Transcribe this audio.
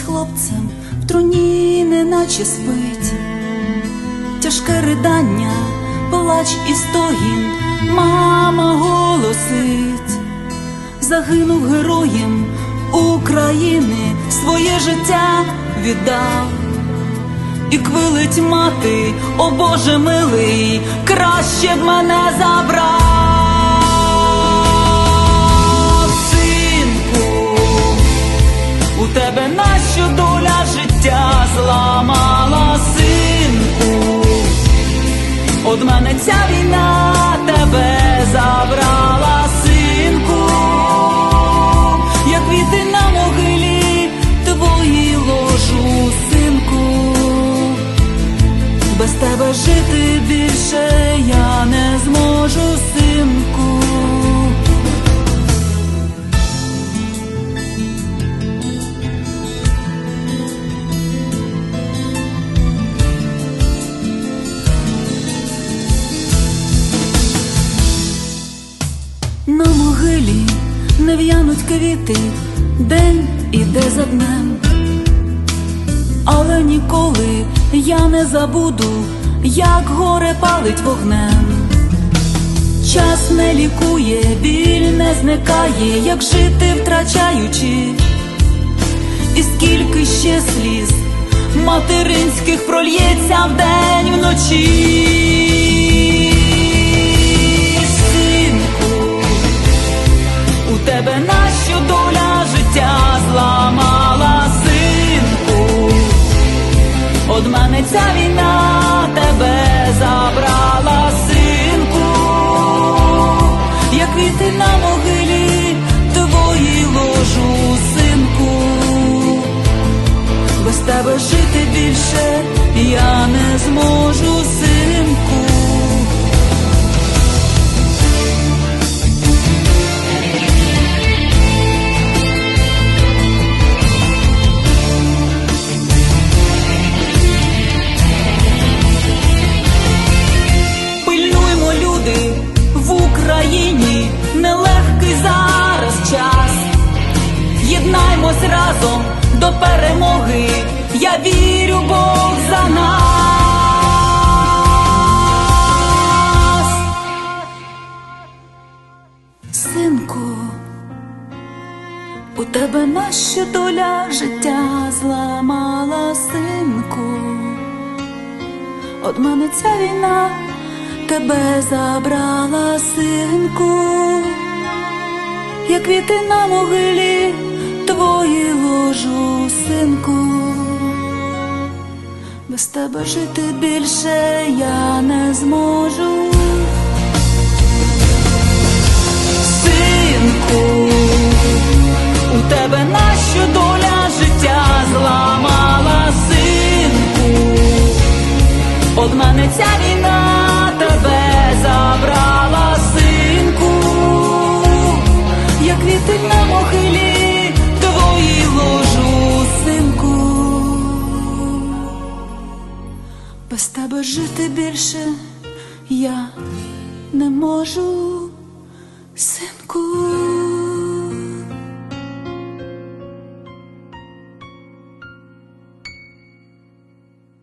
хлопцем в труні неначе спить, тяжке ридання, плач і стогін, мама голосить, загинув героєм України, своє життя віддав. І квилить мати, о Боже милий, краще б мене забрав, у тебе нащо доля життя зламала, синку, Од мене ця війна тебе забрала, На могилі не в'януть квіти, день іде за днем. Але ніколи я не забуду, як горе палить вогнем. Час не лікує, біль не зникає, як жити втрачаючи, і скільки ще сліз материнських прольється вдень вночі. Тебе нащо доля життя зламала, синку. Од мене ця війна тебе забрала, синку, як квіти на могилі твої ложу, синку. Без тебе жити більше я не зможу, Єднаймось разом до перемоги. Я вірю, Бог за нас. Синку, у тебе нащо доля життя зламала, синку. От мене ця війна тебе забрала, синку, як квіти на могилі твої ложу, синку. Без тебе жити більше я не зможу. Без тебе жити більше я не можу, синку.